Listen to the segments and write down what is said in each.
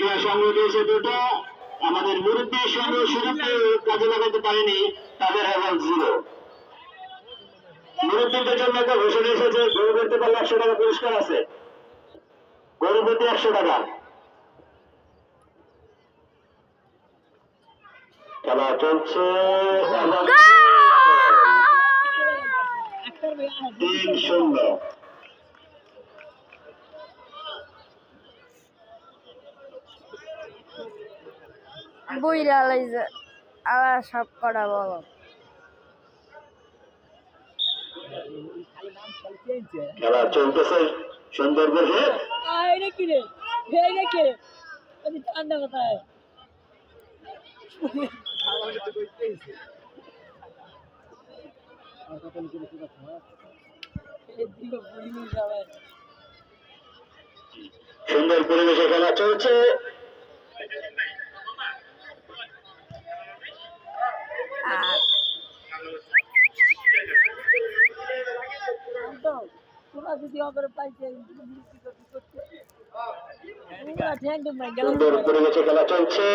দিয়েছে দুটো। আমাদের মুরব্বীর সঙ্গে সুযোগকে কাজে লাগাতে পারেনি তাদের হেভেন জিরো মুরব্বীদের জন্য একটা ঘোষণা এসেছে গরু করতে পারলে একশো টাকা পুরস্কার আছে। গরু প্রতি একশো টাকা। খেলা চলছে তিন শূন্য। বইরা লাইছে সব করা বলো। খেলা চলতেছে সুন্দর করে কি রে কি রে আমি ঠান্ডা কোথায়? সুন্দর পরিবেশে খেলা চলছে। আর তোমরা যদি অগরে পাইছে সুন্দর পরিবেশে খেলা চলছে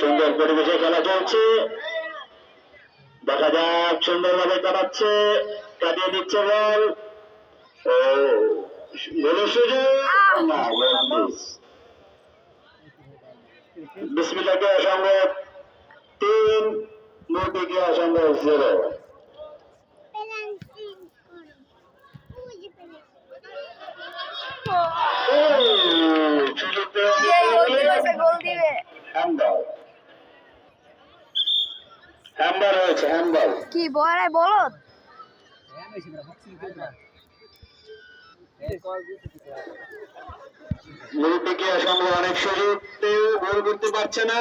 সুন্দর পরিবেশে খেলা চলছে। দেখা যাক সুন্দরভাবে কাটাচ্ছে কাটিয়ে দিচ্ছে বল। ও গোলের সুযোগ। না গোল মিস তিন মোটিকে অসম্ভব জিরো সুযোগ পেয়ে গোল গোল হ্যান্ডবল হয়েছে হ্যান্ডবল কি বলে বলো মুরব্বীকে সঙ্গে অনেক সুযোগ গোল করতে পারছে না।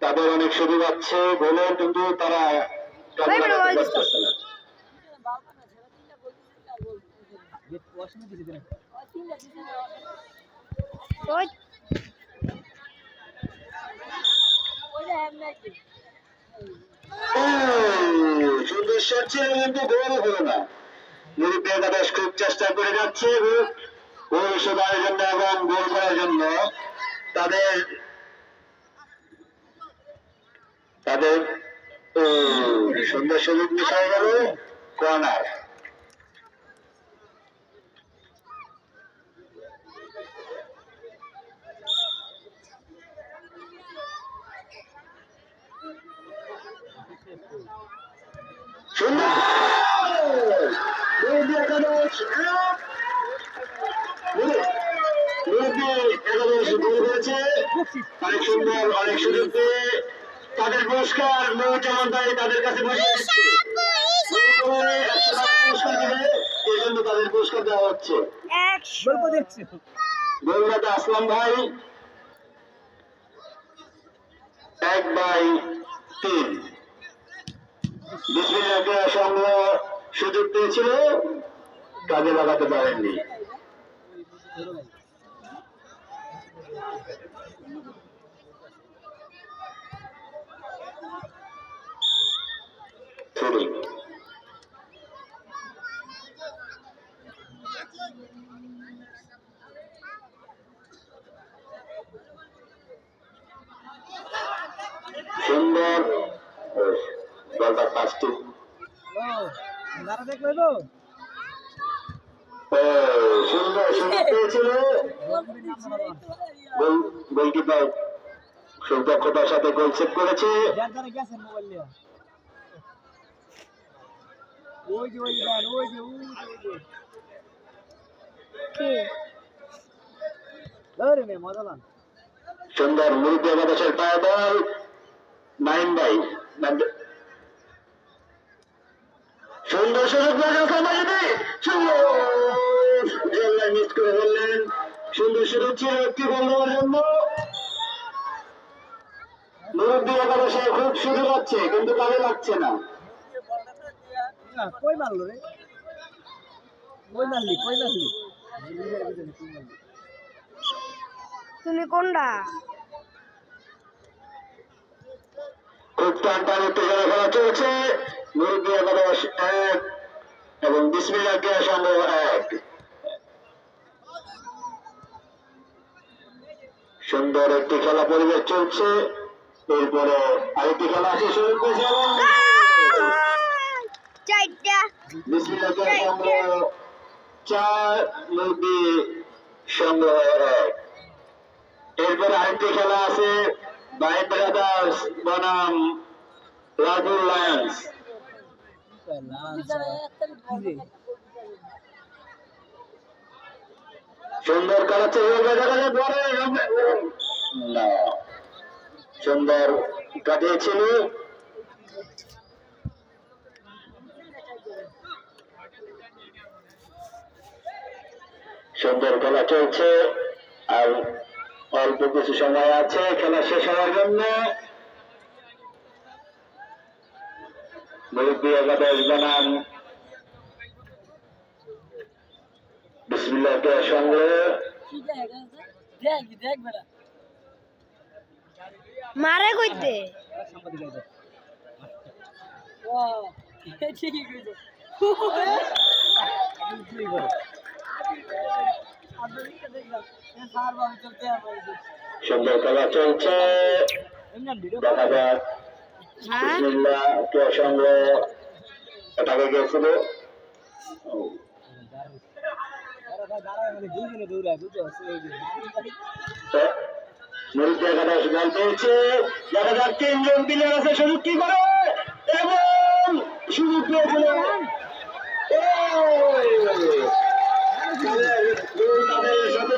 তাদের অনেক সুযোগ আছে গোলের কিন্তু তারা না ওই ছিল কিন্তু গোল হলো না। একাদশ খুব চেষ্টা করে যাচ্ছে গোল শোধার জন্য এবং গোল করার জন্য তাদের তাদের সুন্দর সুযোগ হয়ে গেল। কর্নার সুন্দর মুরব্বী একাদশ এক। মুরব্বী- মুরব্বী একাদশ গোল করেছে অনেক সুন্দর অনেক সুযোগ পেয়ে তাদের পুরস্কার মৌজামান তাদের কাছে পুরস্কার দিবে এই জন্য তাদের পুরস্কার দেওয়া হচ্ছে। আসলাম ভাই। এক বাই তিন। বিসমিল্লাহকে সঙ্গ সুযোগ পেয়েছিল কাজে লাগাতে পারেননি। থ্রি সুন্দর। বলটা পাঁচটি। সুন্দর সুন্দর পেয়েছিল। সাথে গোল সেভ করেছে। ওই যে ওই দেন ওই যে ওই যে কি ধরে নে মজা লান সুন্দর মুরব্বী একাদশের পায়ে বল। নাইন বাই সুন্দর সুযোগ পেয়েছেন সামাজিদে সুন্দর। জেলায় মিস করে ফেললেন। সুন্দর সুযোগ ছিল একটি গোল দেওয়ার জন্য মুরব্বী একাদশে খুব সুযোগ আছে কিন্তু কাজে লাগছে না। কই মারলো রে? কই মারলি কই মারলি? তুমি কোনটা খুব টান টান উত্তেজনা খেলা চলছে। মুরব্বী একাদশ এক। এবং ক্রিয়া এক। সুন্দর একটি খেলা পরিবেশ চলছে। এরপরে আরেকটি খেলা আছে শুরু করেছে চারটা। চার মুরব্বী সংঘ এরপরে আরেকটি খেলা আছে ব্রাদার্স বনাম রাজুর লায়ন্স সুন্দর না সুন্দর কাটিয়েছিল। সুন্দর খেলা চলছে আর অল্প কিছু সময় আছে খেলা শেষ হওয়ার জন্য। মুরব্বী একাদশ বানান বিসমিল্লাহ সঙ্গে। কি দেখ দেখ দেখ বেটা মারে কইতে। ও ঠিকই কইছো। চলছে দেখা যাক তিনজন প্লেয়ার আছে সুযোগ কি করে এবং সুযোগ পেয়েছিল ওই! তাদের গোল তাদের সাথে নেই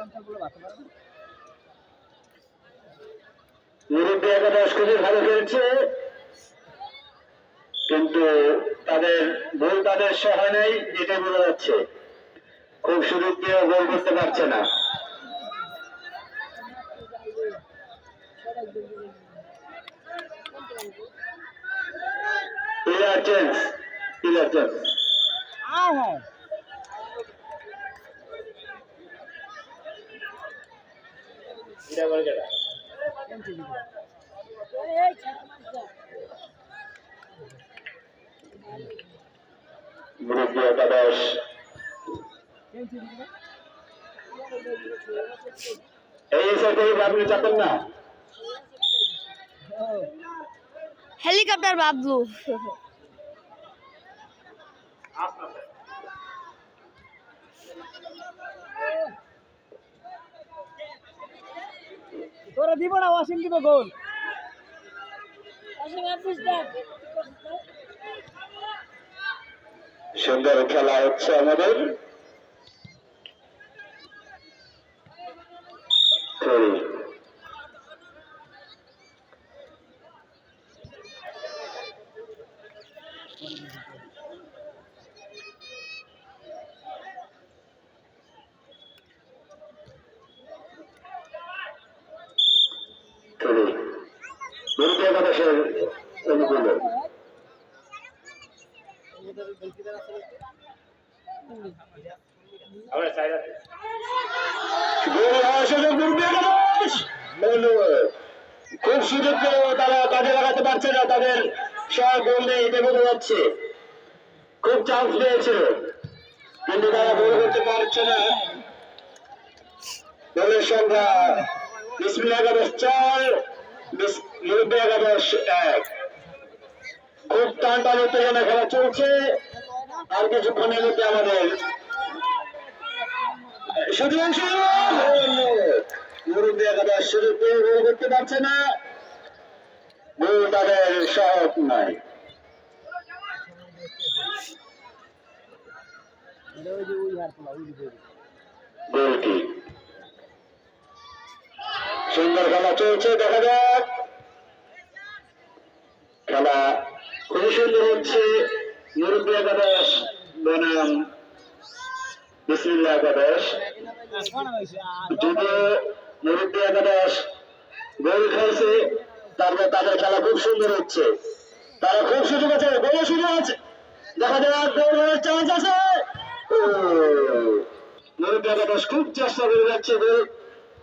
গুলো একাদশ খুবই ভালো খেলছে কিন্তু তাদের ভুল তাদের সহায় নেই এটা বোঝা যাচ্ছে। খুব সুযোগ দিয়ে গোল করতে পারছে না। প্লেয়ার চেঞ্জ প্লেয়ার চেঞ্জ আয় হ্যাঁ এই ছেড়ে মারছে মুরব্বী একাদশ। এই সাথে আপনি চাপেন না? হেলিকপ্টার বাবলু। তোরা দিব না ওয়াশিং দিব গোল। সুন্দর খেলা হচ্ছে আমাদের। তৈরি। একাদশ ধন্যবাদ। খুব সুযোগ তারা কাজে লাগাতে পারছে না, তাদের সব নেই এটা বোঝা যাচ্ছে খুব চান্স পেয়েছিল কিন্তু তারা গোল করতে পারছে না। গোলের সংখ্যা বিসমিল একাদশ চার মুরব্বী একাদশ এক। খুব টান উত্তেজনা খেলা চলছে। আর কিছুক্ষণের মধ্যে আমাদের মুরব্বী একাদশ সুযোগ পেয়ে করতে পারছে না। তাদের সহজ নয় এটা সুন্দর খেলা চলছে, দেখা যাক। খেলা খুবই সুন্দর হচ্ছে। মুরব্বী একাদশ, বনাম বিসমিল্লা একাদশ। যদিও মুরব্বী একাদশ গোল খেলছে তারপরে তাদের খেলা খুব সুন্দর হচ্ছে। তারা খুব সুযোগ আছে, গোল সুযোগ আছে। দেখা যাক, গোল হওয়ার চান্স আছে। মুরব্বী একাদশ খুব চেষ্টা করে যাচ্ছে গোল।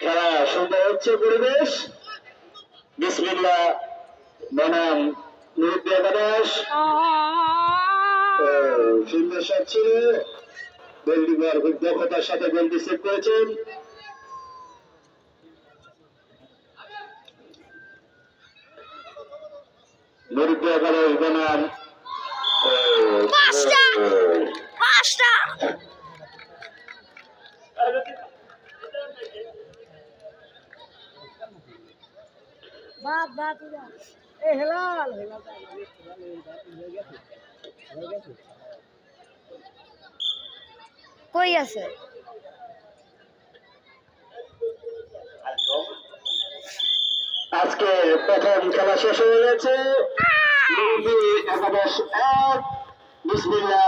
খেলা সুন্দর হচ্ছে পরিবেশ। বিসমিল্লা বনাম মুরব্বী একাদশ সুন্দর শট ছিল। গোলকিপার খুব দক্ষতার সাথে গোলটি সেভ করেছেন। মুরব্বী একাদশ বনাম। ও, পাঁচটা। এ হেলাল হেলাল কই আছে? আজকে প্রথম খেলা শেষ হয়ে গেছে। একাদশ এক বিসমিল্লাহ